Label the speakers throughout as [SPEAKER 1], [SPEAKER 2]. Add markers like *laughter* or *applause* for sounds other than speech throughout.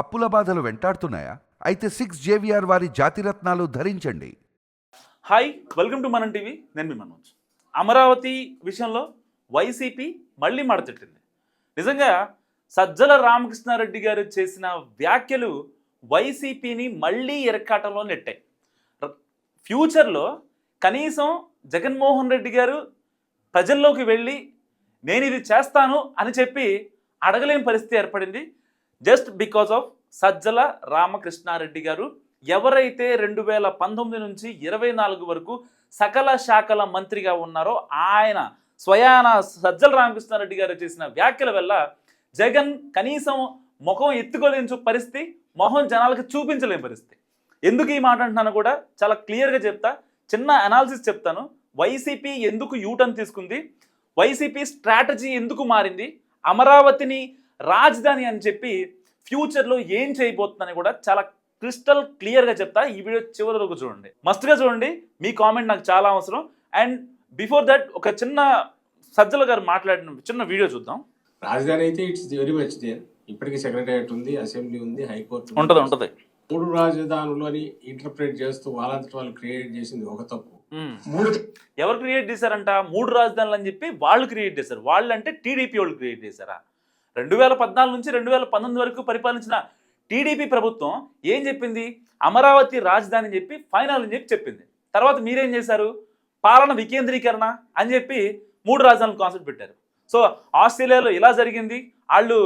[SPEAKER 1] అప్పుల బాధలు వెంటాడుతున్నాయా? అయితే సిక్స్ జేవిఆర్ వారి జాతిరత్నాలు ధరించండి.
[SPEAKER 2] Hi welcome to Manam TV నేను మీ మనోజ్. అమరావతి విషయంలో వైసీపీ మళ్ళీ మడతెట్టింది నిజంగా సజ్జల రామకృష్ణారెడ్డి గారు చేసిన వ్యాఖ్యలు వైసీపీని మళ్ళీ ఎరక్కాటంలో నెట్టాయి. ఫ్యూచర్లో కనీసం జగన్మోహన్ రెడ్డి గారు ప్రజల్లోకి వెళ్ళి నేను ఇది చేస్తాను అని చెప్పి అడగలేని పరిస్థితి ఏర్పడింది. Just because of Sajjala Ramakrishna Reddy గారు ఎవరైతే రెండు వేల పంతొమ్మిది నుంచి ఇరవై నాలుగు వరకు సకల శాఖల మంత్రిగా ఉన్నారో ఆయన స్వయాన సజ్జల రామకృష్ణారెడ్డి గారు చేసిన వ్యాఖ్యల వల్ల జగన్ కనీసం ముఖం ఎత్తుకోలేని పరిస్థితి మొహం జనాలకు చూపించలేని పరిస్థితి. ఎందుకు ఈ మాట అంటున్నాను కూడా చాలా క్లియర్గా చెప్తా చిన్న అనాలిసిస్ చెప్తాను. వైసీపీ ఎందుకు యూటర్న్ తీసుకుంది? వైసీపీ స్ట్రాటజీ ఎందుకు మారింది? అమరావతిని రాజధాని అని చెప్పి ఫ్యూచర్లో ఏం చేయబోతుందని కూడా చాలా క్రిస్టల్ క్లియర్గా చెప్తా ఈ వీడియో చివరి వరకు చూడండి. మస్తుగా చూడండి. మీ కామెంట్ నాకు చాలా అవసరం. అండ్ బిఫోర్ దట్ ఒక చిన్న సజ్జల గారు మాట్లాడిన చిన్న వీడియో చూద్దాం.
[SPEAKER 3] రాజధాని అయితే ఇట్స్ వెరీ మచ్ దేర్. ఇప్పటికీ సెక్రటరియట్ ఉంది అసెంబ్లీ ఉంది హైకోర్టు.
[SPEAKER 2] ఉంటుంది ఉంటుంది.
[SPEAKER 3] మూడు రాజధానులు అని ఇంటర్ప్రిట్ చేస్తూ వాళ్ళంతటి వాళ్ళు క్రియేట్ చేసింది ఒక తప్పు.
[SPEAKER 2] మూడు ఎవరు క్రియేట్ చేశారంట? మూడు రాజధానులు అని చెప్పి వాళ్ళు క్రియేట్ చేశారు. వాళ్ళు అంటే టీడీపీ వాళ్ళు క్రియేట్ చేశారా? రెండు వేల పద్నాలుగు నుంచి రెండు వేల పంతొమ్మిది వరకు పరిపాలించిన టీడీపీ ప్రభుత్వం ఏం చెప్పింది? అమరావతి రాజధాని చెప్పి ఫైనల్ అని చెప్పి చెప్పింది. తర్వాత మీరేం చేశారు? పాలన వికేంద్రీకరణ అని చెప్పి మూడు రాజధానులు కాన్సెప్ట్ పెట్టారు. సో ఆస్ట్రేలియాలో ఇలా జరిగింది. వాళ్ళు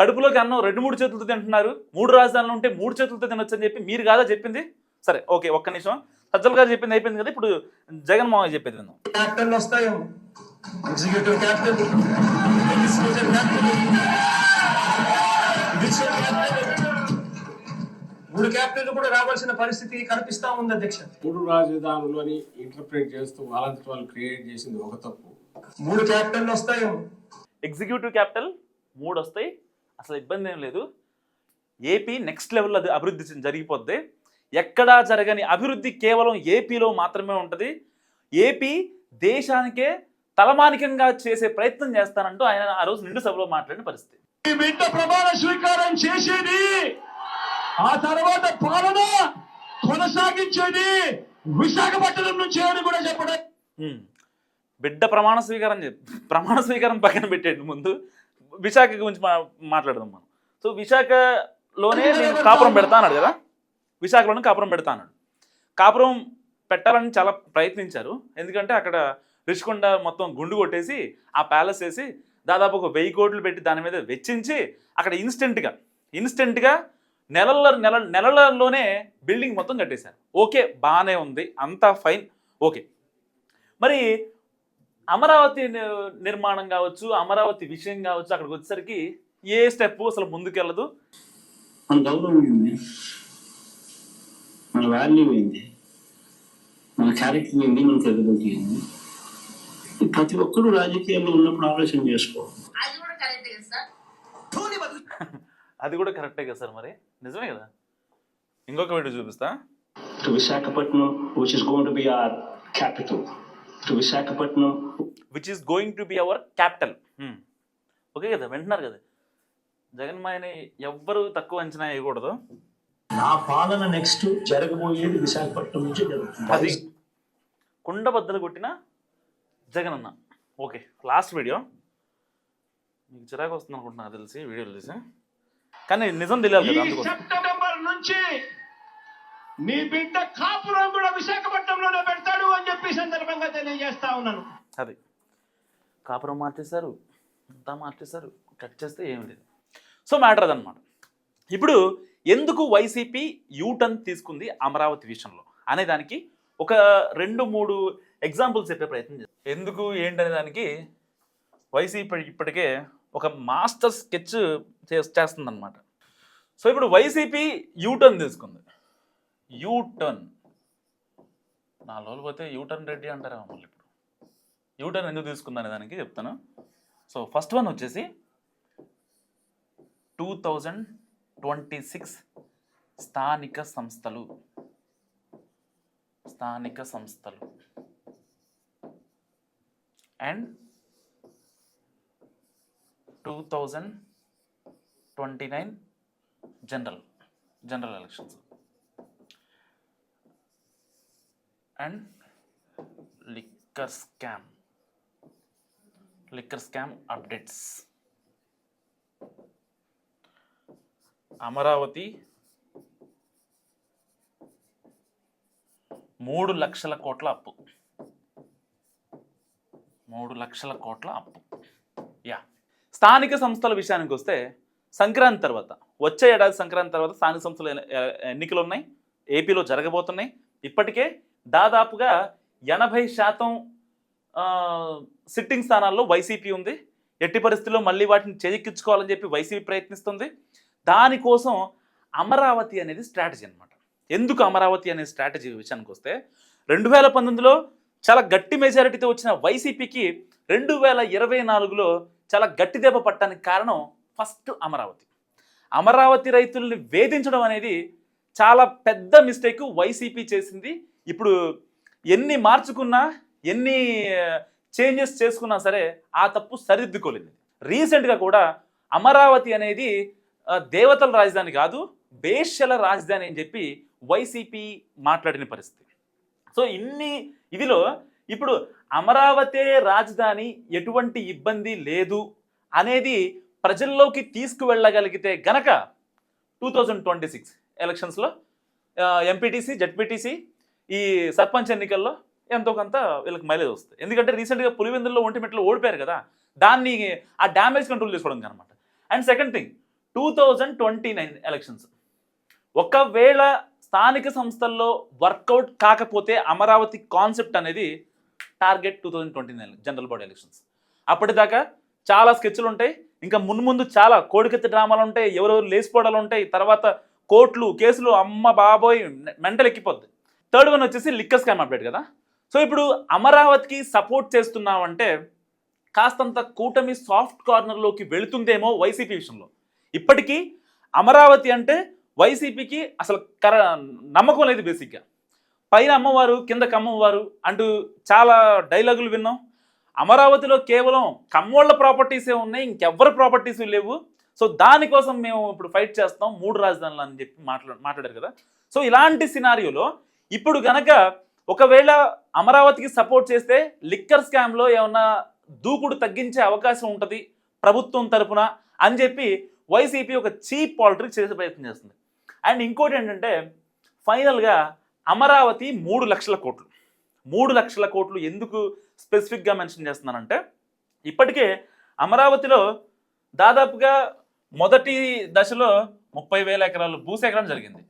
[SPEAKER 2] కడుపులోకి అన్నం రెండు మూడు చేతులతో తింటున్నారు. మూడు రాజధానులు ఉంటే మూడు చేతులతో తినొచ్చు అని చెప్పి మీరు కాదా చెప్పింది? సరే ఓకే ఒక్క నిమిషం. సజ్జల్ గారు చెప్పింది అయిపోయింది కదా ఇప్పుడు జగన్మోహన్ చెప్పేది విందాం.
[SPEAKER 4] Executive capital executive capital divisional capital మూడు క్యాప్టెన్లు కూడా రావాల్సిన పరిస్థితి కనిపిస్తా ఉంది అధ్యక్ష.
[SPEAKER 3] మూడు రాజధానులు అని ఇంటర్ప్రిట్ చేస్తూ వాళ్ళంతటి వాళ్ళు క్రియేట్ చేసింది ఒక తప్పు.
[SPEAKER 4] మూడు క్యాప్టెన్లు వస్తాయేమో.
[SPEAKER 2] ఎగ్జిక్యూటివ్ క్యాపిటల్ మూడు వస్తాయి. అసలు ఇబ్బంది ఏం లేదు. ఏపీ నెక్స్ట్ లెవెల్ అది అభివృద్ధి చెంది- జరిగిపోద్ది. ఎక్కడా జరగని అభివృద్ధి కేవలం ఏపీలో మాత్రమే ఉంటుంది. ఏపీ దేశానికే తలమానికంగా చేసే ప్రయత్నం చేస్తానంటూ ఆయన ఆ రోజు నిండు సభలో మాట్లాడిన పరిస్థితి.
[SPEAKER 4] బిడ్డ ప్రమాణ స్వీకారం చేసేది ఆ తర్వాత పాలన కొనసాగించేది విశాఖపట్నం నుంచి అని కూడా చెప్పడం.
[SPEAKER 2] బిడ్డ ప్రమాణ స్వీకారం ప్రమాణ స్వీకారం పక్కన పెట్టండి ముందు. విశాఖ గురించి మాట్లాడదాం మనం. సో విశాఖలోనే నేను కాపురం పెడతా అన్నాడు కదా? విశాఖలోనే కాపురం పెడతా అన్నాడు. కాపురం పెట్టాలని చాలా ప్రయత్నించారు. ఎందుకంటే అక్కడ రిషికొండ మొత్తం గుండు కొట్టేసి ఆ ప్యాలెస్ వేసి దాదాపు ఒక వెయ్యి కోట్లు పెట్టి దాని మీద వెచ్చించి అక్కడ ఇన్స్టెంట్గా ఇన్స్టెంట్గా నెలల నెల నెలలలోనే బిల్డింగ్ మొత్తం కట్టేశారు. ఓకే బాగానే ఉంది అంతా ఫైన్ ఓకే. మరి అమరావతి నిర్మాణం కావచ్చు అమరావతి విషయం కావచ్చు అక్కడికి వచ్చేసరికి ఏ స్టెప్ అసలు ముందుకెళ్ళదు?
[SPEAKER 5] మన గౌరవం ఏంది మన వాల్యూ ఏంది మన క్యారెక్టర్ ఏంది మన క్రెడిబిలిటీ ఏంది ప్రతి ఒక్కరూ రాజకీయాల్లో ఉన్నప్పుడు ఆలోచన చేసుకో.
[SPEAKER 6] అది కూడా కరెక్ట్ కదా సార్? *laughs*
[SPEAKER 2] అది మరి? నిజమే కదా? ఇంకొక వీడియో చూపిస్తా.
[SPEAKER 5] To Visakhapatnam which is going to be our capital to Visakhapatnam.
[SPEAKER 2] Which is going to be our capital okay కదా వింటున్నారు కదా. జగన్మాయని ఎవ్వరు తక్కువ అంచనా వేయకూడదు.
[SPEAKER 7] నా పాలన నెక్స్ట్ జరగబోయేది విశాఖపట్నం నుంచి
[SPEAKER 2] అది
[SPEAKER 7] జరుగుతుంది
[SPEAKER 2] కుండ బద్దలు కొట్టిన జగన్ అన్న ఓకే లాస్ట్ వీడియో. మీకు చిరాకు వస్తుంది అనుకుంటున్నా నాకు తెలిసి వీడియోలు చూసి కానీ నిజం తెలియాలి కదా
[SPEAKER 4] సెప్టెంబర్ నుంచి నీ బిడ్డ కాపురం కూడా విశాఖపట్నంలోనే పెడతాడు అని చెప్పి సందర్భంగా తెలియజేస్తా ఉన్నాను.
[SPEAKER 2] అది. కాపురం మార్చేశారు అంతా మార్చేశారు కట్ చేస్తే ఏమి లేదు. సో మ్యాటర్ అదనమాట ఇప్పుడు ఎందుకు వైసీపీ యూటర్న్ తీసుకుంది అమరావతి విషయంలో? అనే దానికి ఒక రెండు మూడు ఎగ్జాంపుల్స్ చెప్పే ప్రయత్నం చేస్తాను ఎందుకు ఏంటనే దానికి వైసీపీ ఇప్పటికే ఒక మాస్టర్ స్కెచ్ చేస్తుందన్నమాట. సో ఇప్పుడు వైసీపీ యూటర్న్ తీసుకుంది. యూటర్న్ నాలుగు రోజులు పోతే యూటర్న్ రెడ్డి అంటారా మమ్మల్ని ఇప్పుడు? యూటర్న్ ఎందుకు తీసుకుందనే దానికి చెప్తాను. సో ఫస్ట్ వన్ వచ్చేసి టూ థౌజండ్ ట్వంటీ సిక్స్ స్థానిక సంస్థలు. స్థానిక సంస్థలు. And two thousand twenty nine general general elections. And liquor scam liquor scam updates. Amaravati మూడు లక్షల కోట్ల అప్పు. మూడు లక్షల కోట్ల అప్పు. యా. స్థానిక సంస్థల విషయానికి వస్తే సంక్రాంతి తర్వాత వచ్చే ఏడాది సంక్రాంతి తర్వాత స్థానిక సంస్థల ఎన్నికలు ఉన్నాయి ఏపీలో జరగబోతున్నాయి. ఇప్పటికే దాదాపుగా ఎనభై శాతం సిట్టింగ్ స్థానాల్లో వైసీపీ ఉంది. ఎట్టి పరిస్థితుల్లో మళ్ళీ వాటిని చేజిక్కించుకోవాలని చెప్పి వైసీపీ ప్రయత్నిస్తుంది. దానికోసం అమరావతి అనేది స్ట్రాటజీ అన్నమాట. ఎందుకు అమరావతి అనే స్ట్రాటజీ విషయానికి వస్తే రెండు వేల పంతొమ్మిదిలో చాలా గట్టి మెజారిటీతో వచ్చిన వైసీపీకి రెండు వేల ఇరవై నాలుగులో చాలా గట్టి దెబ్బ పట్టడానికి కారణం ఫస్ట్ అమరావతి. అమరావతి రైతుల్ని వేధించడం అనేది చాలా పెద్ద మిస్టేక్ వైసీపీ చేసింది. ఇప్పుడు ఎన్ని మార్చుకున్నా ఎన్ని uh, చేంజెస్ చేసుకున్నా సరే ఆ తప్పు సరిదిద్దుకోలేదు. రీసెంట్గా కూడా అమరావతి అనేది uh, దేవతల రాజధాని కాదు వేశ్యల రాజధాని అని చెప్పి వైసీపీ మాట్లాడిన పరిస్థితి. సో ఇన్ని ఇదిలో ఇప్పుడు అమరావతే రాజధాని ఎటువంటి ఇబ్బంది లేదు అనేది ప్రజల్లోకి తీసుకువెళ్ళగలిగితే గనక టూ థౌజండ్ ట్వంటీ సిక్స్ ఎలక్షన్స్లో ఎంపీటీసీ జడ్పీటీసీ ఈ సర్పంచ్ ఎన్నికల్లో ఎంతో కొంత వీళ్ళకి మైలేజ్ వస్తుంది. ఎందుకంటే రీసెంట్గా పులివెందుల్లో ఒంటిమిట్లో ఓడిపోయారు కదా దాన్ని ఆ డ్యామేజ్ కంట్రోల్ చేసుకోవడం అనమాట and second thing two thousand twenty nine elections. ఒకవేళ స్థానిక సంస్థల్లో వర్కౌట్ కాకపోతే అమరావతి కాన్సెప్ట్ అనేది target two thousand twenty nine general body elections. అప్పటిదాకా చాలా స్కెచ్లు ఉంటాయి. ఇంకా మున్ముందు ముందు చాలా కోడికెత్తి డ్రామాలు ఉంటాయి. ఎవరెవరు లేచిపోవడాలు ఉంటాయి. తర్వాత కోర్టులు కేసులు అమ్మ బాబోయ్ మెంటల్ ఎక్కిపోద్ది. థర్డ్ వన్ వచ్చేసి లిక్కర్ స్కామ్ అప్డేట్ కదా. సో ఇప్పుడు అమరావతికి సపోర్ట్ చేస్తున్నామంటే కాస్తంత కూటమి సాఫ్ట్ కార్నర్లోకి వెళుతుందేమో వైసీపీ విషయంలో. ఇప్పటికీ అమరావతి అంటే వైసీపీకి అసలు కర నమ్మకం లేదు బేసిక్గా. పైన అమ్మవారు కింద కమ్మవారు అంటూ చాలా డైలాగులు విన్నాం. అమరావతిలో కేవలం కమ్మోళ్ళ ప్రాపర్టీసే ఉన్నాయి ఇంకెవ్వరి ప్రాపర్టీస్ లేవు. సో దానికోసం మేము ఇప్పుడు ఫైట్ చేస్తాం మూడు రాజధానులు అని చెప్పి మాట్లా మాట్లాడారు కదా. సో ఇలాంటి సినారియోలో ఇప్పుడు గనక ఒకవేళ అమరావతికి సపోర్ట్ చేస్తే లిక్కర్ స్కామ్లో ఏమన్నా దూకుడు తగ్గించే అవకాశం ఉంటుంది ప్రభుత్వం తరపున అని చెప్పి వైసీపీ ఒక చీప్ పాలిటిక్స్ చేసే ప్రయత్నం చేస్తుంది. అండ్ ఇంకోటి ఏంటంటే ఫైనల్గా అమరావతి మూడు లక్షల కోట్లు. మూడు లక్షల కోట్లు ఎందుకు స్పెసిఫిక్గా మెన్షన్ చేస్తున్నానంటే ఇప్పటికే అమరావతిలో దాదాపుగా మొదటి దశలో ముప్పై వేల ఎకరాలు భూసేకరణ జరిగింది.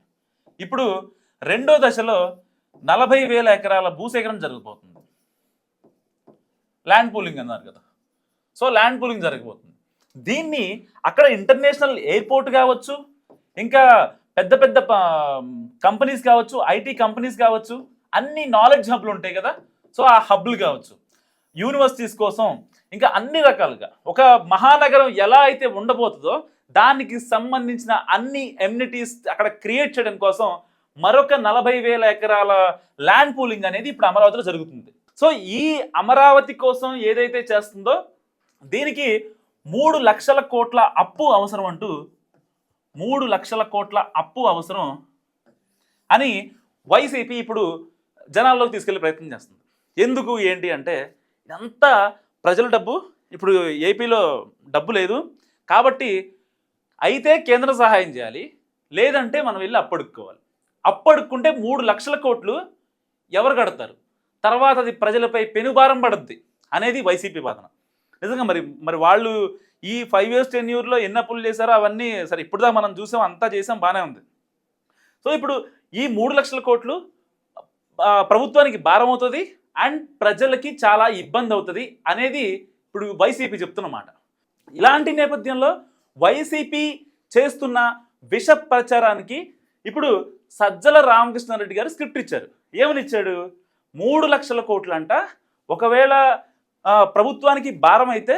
[SPEAKER 2] ఇప్పుడు రెండో దశలో నలభై వేల ఎకరాల భూసేకరణ జరగబోతుంది ల్యాండ్ పూలింగ్ అన్నారు కదా. సో ల్యాండ్ పూలింగ్ జరగబోతుంది దీన్ని అక్కడ ఇంటర్నేషనల్ ఎయిర్పోర్ట్ కావచ్చు ఇంకా పెద్ద పెద్ద కంపెనీస్ కావచ్చు ఐటీ కంపెనీస్ కావచ్చు అన్ని నాలెడ్జ్ హబ్లు ఉంటాయి కదా. సో ఆ హబ్లు కావచ్చు. యూనివర్సిటీస్ కోసం ఇంకా అన్ని రకాలుగా. ఒక మహానగరం ఎలా అయితే ఉండబోతుందో దానికి సంబంధించిన అన్ని ఎమ్యూనిటీస్ అక్కడ క్రియేట్ చేయడం కోసం మరొక నలభై వేల ఎకరాల ల్యాండ్ పూలింగ్ అనేది ఇప్పుడు అమరావతిలో జరుగుతుంది. సో ఈ అమరావతి కోసం ఏదైతే చేస్తుందో దీనికి మూడు లక్షల కోట్ల అప్పు అవసరం అంటూ మూడు లక్షల కోట్ల అప్పు అవసరం అని వైసీపీ ఇప్పుడు జనాల్లోకి తీసుకెళ్ళే ప్రయత్నం చేస్తుంది. ఎందుకు ఏంటి అంటే ఇదంతా ప్రజల డబ్బు. ఇప్పుడు ఏపీలో డబ్బు లేదు. కాబట్టి అయితే కేంద్ర సహాయం చేయాలి. లేదంటే మనం వెళ్ళి అప్పడుక్కోవాలి అప్పడుక్కుంటే మూడు లక్షల కోట్లు ఎవరు కడతారు? తర్వాత అది ప్రజలపై పెనుభారం పడుద్ది అనేది వైసీపీ వాదన. నిజంగా మరి మరి వాళ్ళు ఈ ఫైవ్ ఇయర్స్ టెన్ ఇయర్లో ఎన్ని అప్పులు చేశారో అవన్నీ సరే ఇప్పుడుదా మనం చూసాం అంతా చేసాం బాగానే ఉంది. సో ఇప్పుడు ఈ మూడు లక్షల కోట్లు ప్రభుత్వానికి భారం అవుతుంది అండ్ ప్రజలకి చాలా ఇబ్బంది అవుతుంది అనేది ఇప్పుడు వైసీపీ చెప్తున్నమాట. ఇలాంటి నేపథ్యంలో వైసీపీ చేస్తున్న విష ప్రచారానికి ఇప్పుడు సజ్జల రామకృష్ణారెడ్డి గారు స్క్రిప్ట్ ఇచ్చారు. ఏమని ఇచ్చాడు మూడు లక్షల కోట్లు అంట ఒకవేళ ప్రభుత్వానికి భారం అయితే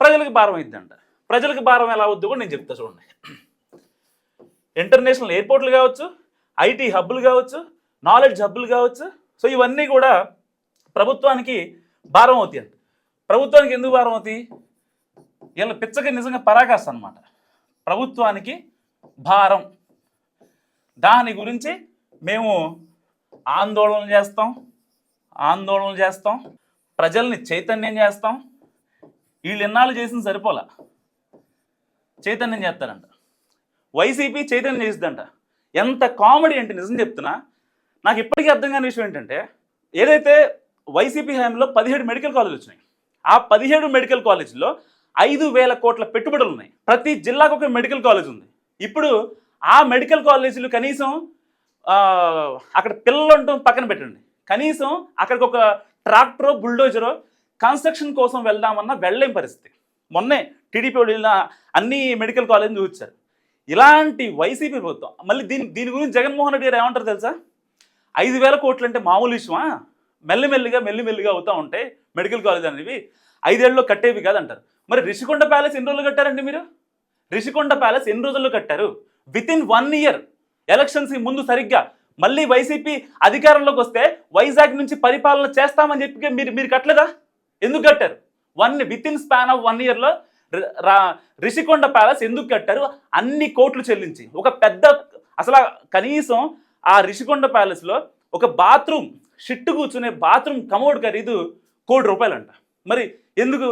[SPEAKER 2] ప్రజలకు భారం అయిద్దంట. ప్రజలకు భారం ఎలా అవుద్ది కూడా నేను చెప్తా చూడండి. ఇంటర్నేషనల్ ఎయిర్పోర్ట్లు కావచ్చు ఐటీ హబ్బులు కావచ్చు నాలెడ్జ్ హబ్బులు కావచ్చు సో ఇవన్నీ కూడా ప్రభుత్వానికి భారం అవుతాయి అంట. ప్రభుత్వానికి ఎందుకు భారం అవుతాయి? వీళ్ళ పిచ్చకి నిజంగా పరాకాస్త అనమాట ప్రభుత్వానికి భారం. దాని గురించి మేము ఆందోళన చేస్తాం ఆందోళన చేస్తాం ప్రజల్ని చైతన్యం చేస్తాం వీళ్ళు ఎన్నాళ్ళు చేసింది సరిపోలా. చైతన్యం చేస్తారంట. వైసీపీ చైతన్యం చేసిద్దంట. ఎంత కామెడీ అంటే నిజం చెప్తున్నా నాకు ఇప్పటికీ అర్థం కాని విషయం ఏంటంటే ఏదైతే వైసీపీ హయాంలో పదిహేడు మెడికల్ కాలేజ్ వచ్చినాయి ఆ పదిహేడు మెడికల్ కాలేజీలో ఐదు వేల కోట్ల పెట్టుబడులు ఉన్నాయి. ప్రతి జిల్లాకు ఒక మెడికల్ కాలేజ్ ఉంది. ఇప్పుడు ఆ మెడికల్ కాలేజీలు కనీసం అక్కడ పిల్లలు ఉండటం పక్కన పెట్టండి. కనీసం అక్కడికి ఒక ట్రాక్టరో బుల్డోజరో కన్స్ట్రక్షన్ కోసం వెళ్దామన్నా వెళ్ళలేని పరిస్థితి. మొన్నే టీడీపీ వాళ్ళు వెళ్ళిన అన్ని మెడికల్ కాలేజీలు చూపించారు. ఇలాంటి వైసీపీ ప్రభుత్వం మళ్ళీ దీని దీని గురించి జగన్మోహన్ రెడ్డి గారు ఏమంటారు తెలుసా? ఐదు వేల కోట్లు అంటే మామూలు విషయమా? మెల్లిమెల్లిగా మెల్లిమెల్లిగా అవుతూ ఉంటాయి మెడికల్ కాలేజ్ అనేవి ఐదేళ్ళలో కట్టేవి కాదంటారు. మరి రిషికొండ ప్యాలెస్ ఎన్ని రోజులు కట్టారండి మీరు? రిషికొండ ప్యాలెస్ ఎన్ని రోజుల్లో కట్టారు? విత్ ఇన్ వన్ ఇయర్ ఎలక్షన్స్కి ముందు సరిగ్గా. మళ్ళీ వైసీపీ అధికారంలోకి వస్తే వైజాగ్ నుంచి పరిపాలన చేస్తామని చెప్పి మీరు మీరు కట్టలేదా? ఎందుకు కట్టారు? One within span of one ఇయర్లో రిషికొండ ప్యాలెస్ ఎందుకు కట్టారు? అన్ని కోట్లు చెల్లించి. ఒక పెద్ద అసలు కనీసం ఆ రిషికొండ ప్యాలెస్లో ఒక బాత్రూమ్ షిట్టు కూర్చునే బాత్రూమ్ కమోడ్ ఖరీదు కోటి రూపాయలంట. మరి ఎందుకు?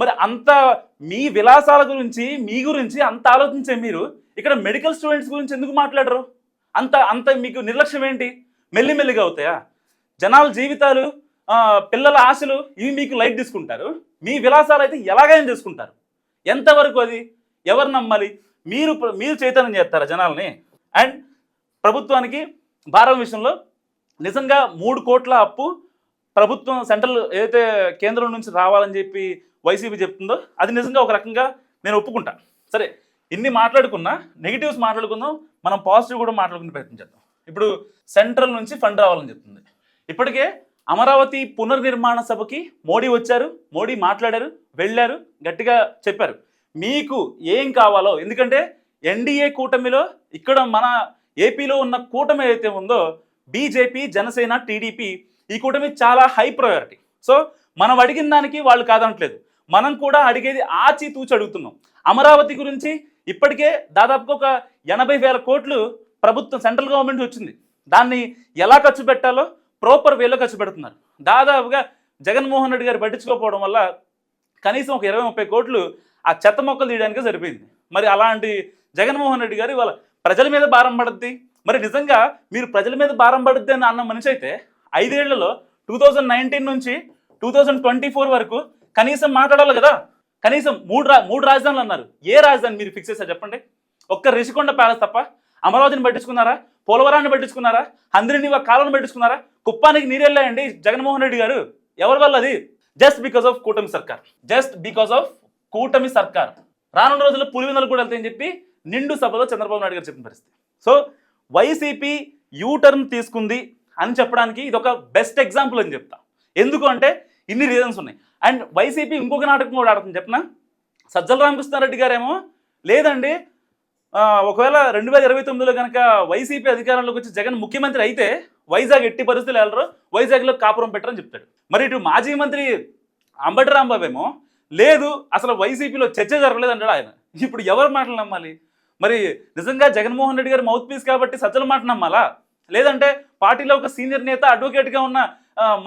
[SPEAKER 2] మరి అంత మీ విలాసాల గురించి మీ గురించి అంత ఆలోచించే మీరు ఇక్కడ మెడికల్ స్టూడెంట్స్ గురించి ఎందుకు మాట్లాడరు? అంత అంత మీకు నిర్లక్ష్యం ఏంటి? మెల్లిమెల్లిగా అవుతాయా? జనాల జీవితాలు పిల్లల ఆశలు ఇవి మీకు లైట్ తీసుకుంటారు. మీ విలాసాలు అయితే ఎలాగైనా తీసుకుంటారు ఎంతవరకు అది? ఎవరు నమ్మాలి? మీరు మీరు చైతన్యం చేస్తారా జనాల్ని? అండ్ ప్రభుత్వానికి భారం విషయంలో నిజంగా మూడు కోట్ల అప్పు ప్రభుత్వం సెంట్రల్ ఏదైతే కేంద్రం నుంచి రావాలని చెప్పి వైసీపీ చెప్తుందో అది నిజంగా ఒక రకంగా నేను ఒప్పుకుంటా. సరే ఇన్ని మాట్లాడుకున్నా నెగిటివ్స్ మాట్లాడుకుందాం మనం పాజిటివ్ కూడా మాట్లాడుకునే ప్రయత్నం చేద్దాం. ఇప్పుడు సెంట్రల్ నుంచి ఫండ్ రావాలని చెప్తుంది. ఇప్పటికే అమరావతి పునర్నిర్మాణ సభకి మోడీ వచ్చారు మోడీ మాట్లాడారు వెళ్ళారు గట్టిగా చెప్పారు. మీకు ఏం కావాలో ఎందుకంటే ఎన్డీఏ కూటమిలో ఇక్కడ మన ఏపీలో ఉన్న కూటమి ఏదైతే ఉందో బీజేపీ జనసేన టీడీపీ ఈ కూటమి చాలా హై ప్రయారిటీ. సో మనం అడిగిన దానికి వాళ్ళు కాదనట్లేదు. మనం కూడా అడిగేది ఆచితూచి అడుగుతున్నాం. అమరావతి గురించి ఇప్పటికే దాదాపుగా ఒక ఎనభై వేల కోట్లు ప్రభుత్వం సెంట్రల్ గవర్నమెంట్ వచ్చింది. దాన్ని ఎలా ఖర్చు పెట్టాలో ప్రాపర్ వేలో ఖర్చు పెడుతున్నారు. దాదాపుగా జగన్మోహన్ రెడ్డి గారు పట్టించుకోకపోవడం వల్ల కనీసం ఒక ఇరవై ముప్పై కోట్లు ఆ చెత్త మొక్కలు తీయడానికే సరిపోయింది. మరి అలాంటి జగన్మోహన్ రెడ్డి గారు ఇవాళ ప్రజల మీద భారం పడుద్ది. మరి నిజంగా మీరు ప్రజల మీద భారం పడుద్ది అని అన్న మనిషి అయితే ఐదేళ్ళలో టూ థౌజండ్ నైన్టీన్ నుంచి టూ థౌజండ్ ట్వంటీ ఫోర్ వరకు కనీసం మాట్లాడాలి కదా. కనీసం మూడు రా మూడు రాజధానులు అన్నారు. ఏ రాజధాని మీరు ఫిక్స్ చేశారు చెప్పండి. ఒక్క రిషికొండ ప్యాలెస్ తప్ప అమరావతిని పట్టించుకున్నారా? పోలవరాన్ని పట్టించుకున్నారా? అందరినీ కాలను పట్టించుకున్నారా? కుప్పానికి నీరెళ్ళాయండి జగన్మోహన్ రెడ్డి గారు. ఎవరి వల్ల అది? జస్ట్ బికాస్ ఆఫ్ కూటమి సర్కార్. జస్ట్ బికాస్ ఆఫ్ కూటమి సర్కార్. రానున్న రోజుల్లో పులివెందులు కూడా వెళ్తాయని చెప్పి నిండు సభలో చంద్రబాబు నాయుడు గారు చెప్పిన పరిస్థితి. సో వైసీపీ యూటర్న్ తీసుకుంది అని చెప్పడానికి ఇది ఒక బెస్ట్ ఎగ్జాంపుల్ అని చెప్తా. ఎందుకు అంటే ఇన్ని రీజన్స్ ఉన్నాయి. అండ్ వైసీపీ ఇంకొక నాటకం కూడా ఆడుతుంది. చెప్పిన? సజ్జల రామకృష్ణారెడ్డి గారేమో? లేదండి ఒకవేళ రెండు వేల ఇరవై తొమ్మిదిలో కనుక వైసీపీ అధికారంలోకి వచ్చి జగన్ ముఖ్యమంత్రి అయితే వైజాగ్ ఎట్టి పరిస్థితులు వెళ్ళరు వైజాగ్లో కాపురం పెట్టరని చెప్తాడు. మరి ఇటు మాజీ మంత్రి అంబటి రాంబాబు ఏమో లేదు అసలు వైసీపీలో చర్చ జరగలేదు అంటాడు ఆయన. ఇప్పుడు ఎవరు మాటలు నమ్మాలి? మరి నిజంగా జగన్మోహన్ రెడ్డి గారి మౌత్ పీస్ కాబట్టి సజ్జల మాట నమ్మాలా? లేదంటే పార్టీలో ఒక సీనియర్ నేత అడ్వకేట్గా ఉన్న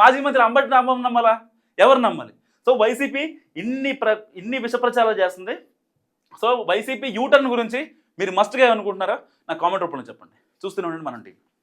[SPEAKER 2] మాజీ మంత్రి అంబటి రాంబాబు నమ్మాలా? ఎవరు నమ్మాలి? సో వైసీపీ ఇన్ని ప్ర ఇన్ని విష ప్రచారాలు చేస్తుంది. సో వైసీపీ యూటర్న్ గురించి మీరు మస్ట్గా ఏమనుకుంటున్నారా నా కామెంట్ రూపంలో చెప్పండి. చూస్తూనే ఉండండి మనం టీవీ